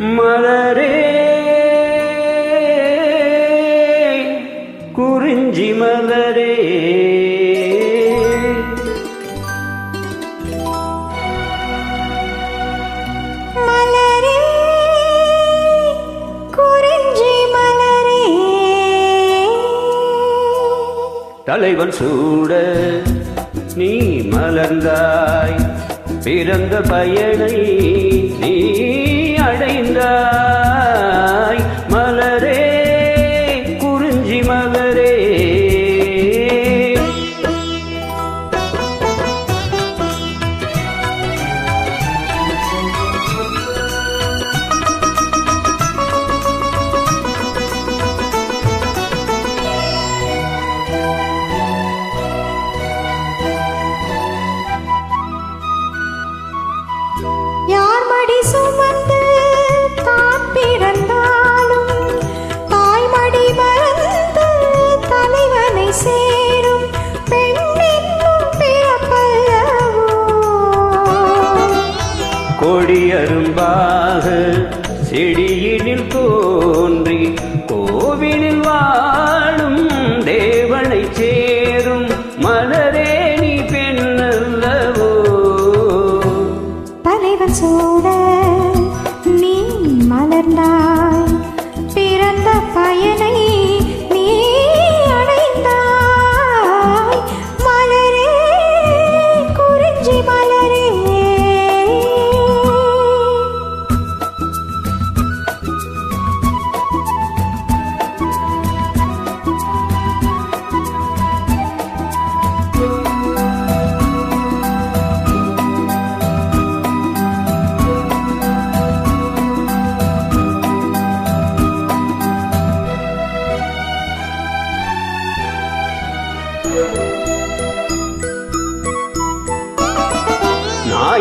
மலரே. குறிஞ்சி மலரே. தலைவன் சூட நீ மலர்ந்தாய். பிறந்த பயனை நீ கோடி அரும்பாக செடியினில் தோன்றி கோவிலில் வாழும் தேவனை சே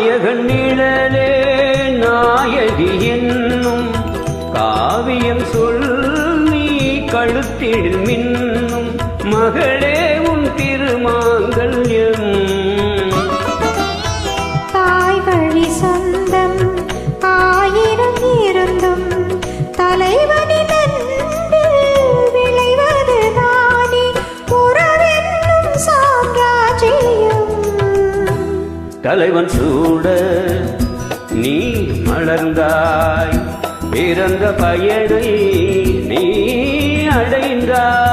நாயகன் நிழலே நாயகி என்னும் காவியம் சொல் நீ கழுத்தில் மின்னும். மகளே உன் திருமாங்கல்யம் தலைவன் சூட நீ மலர்ந்தாய் பிறந்த பயனை நீ அடைந்தாய்.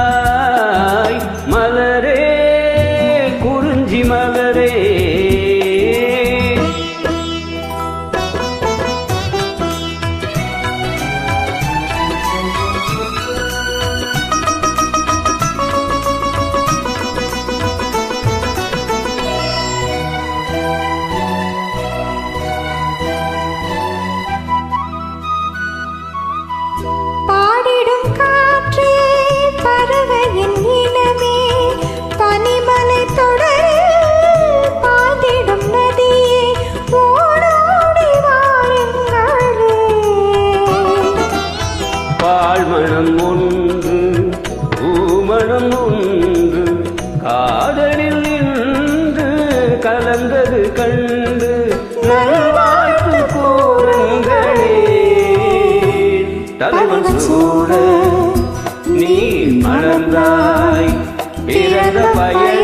மலர்ந்தது கண்டு நல்வாழ்த்து கூறுங்களே. தலைவன் சூழ நீ மணந்தாய் பிறந்த பயன்